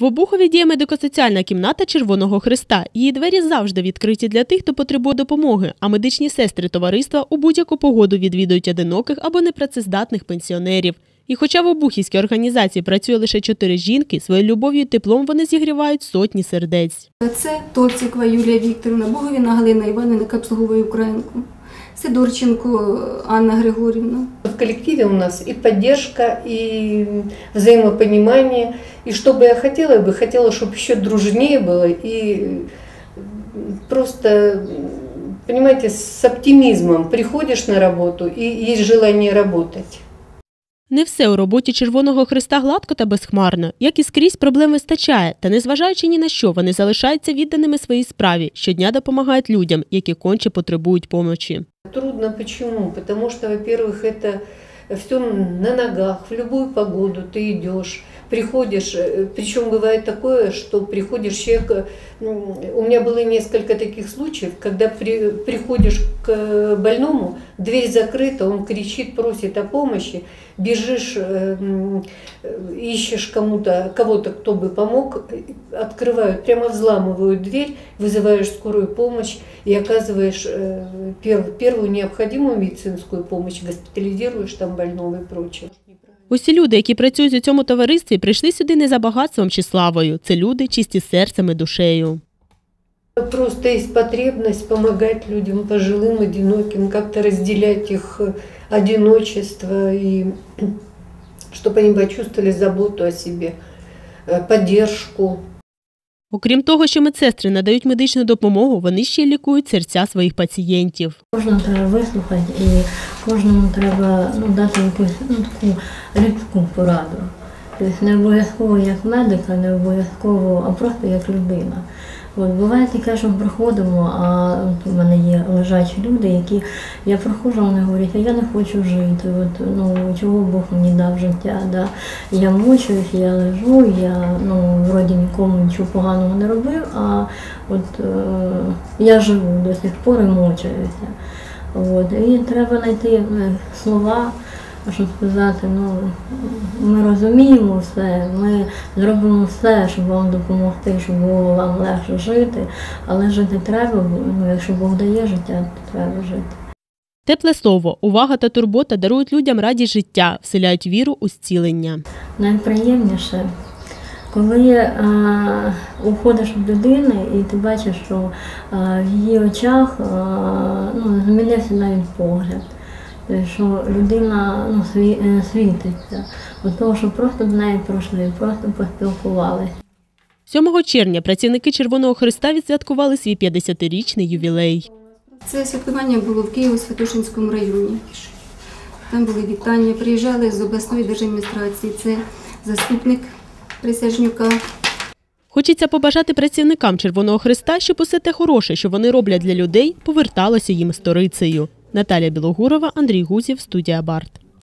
В Обухові діє медико-соціальна кімната Червоного Христа. Її двері завжди відкриті для тих, хто потребує допомоги, а медичні сестри товариства у будь-яку погоду відвідують одиноких або непрацездатних пенсіонерів. І хоча в обухівській організації працює лише чотири жінки, своєю любов'ю і теплом вони зігрівають сотні сердець. Це Торцікова Юлія Вікторівна, Боговіна Галина Іванівна, яка обслуговує Українку, Сидорченко Анна Григорівна. В коллективе у нас и поддержка, и взаимопонимание. И что бы я хотела, я бы хотела, чтобы еще дружнее было. И просто, понимаете, с оптимизмом приходишь на работу, и есть желание работать. Не все у роботі Червоного Христа гладко та безхмарно, як і скрізь проблем вистачає, та незважаючи ні на що, вони залишаються відданими своїй справі, щодня допомагають людям, які конче потребують помочі. Трудно почему? Потому что, во-первых, это все на ногах, в любую погоду ты идешь, Приходишь, э, причем бывает такое, что приходишь человек, э, м, у меня было несколько таких случаев, когда при, приходишь к больному, дверь закрыта, он кричит, просит о помощи, бежишь, э, э, ищешь кому-то, кого-то, кто бы помог, э, открывают, прямо взламывают дверь, вызываешь скорую помощь и оказываешь э, пер- первую необходимую медицинскую помощь, госпитализируешь там больного и прочее. Усі люди, які працюють у цьому товаристві, прийшли сюди не за багатством чи славою. Це люди чисті серцем і душею. Просто есть потребность помогать людям, пожилым, одиноким, как-то разделять их э, одиночество, и чтобы они почувствовали заботу о себе, э, поддержку. Окрім того, що медсестри надають медичну допомогу, вони ще лікують серця своїх пацієнтів. Кожного треба вислухати і кожному треба ну, дати якусь ну, таку людську пораду. Тобто не обов'язково як медика, не обов'язково, а просто як людина. От буває таке, що ми приходимо, а от у мене є лежачі люди, які я проходжу, вони говорять, а я не хочу жити. От, ну, чого Бог мені дав життя. Да? Я мучуюсь, я лежу, я ну, вроді нікому нічого поганого не робив, а от е, я живу до сих пор і мучаюся. От, і треба знайти е, слова, щоб сказати, ну, ми розуміємо все, ми зробимо все, щоб вам допомогти, щоб було вам легше жити, але жити треба, ну, якщо Бог дає життя, то треба жити. Тепле слово, увага та турбота дарують людям радість життя, вселяють віру у зцілення. Найприємніше, коли е, уходиш від людини і ти бачиш, що е, в її очах е, ну, змінився навіть погляд, що людина ну, сві, е, світиться, від того, що просто до неї пройшли, просто поспілкувалися. 7 червня працівники Червоного Христа відсвяткували свій 50-річний ювілей. Це святкування було в Києво-Святошинському районі. Там були вітання, приїжджали з обласної держадміністрації. Це заступник Присяжнюка, Хочеться побажати працівникам Червоного Христа, щоб усе те хороше, що вони роблять для людей, поверталося їм сторицею. Наталя Білогурова, Андрій Гузів, студія Барт.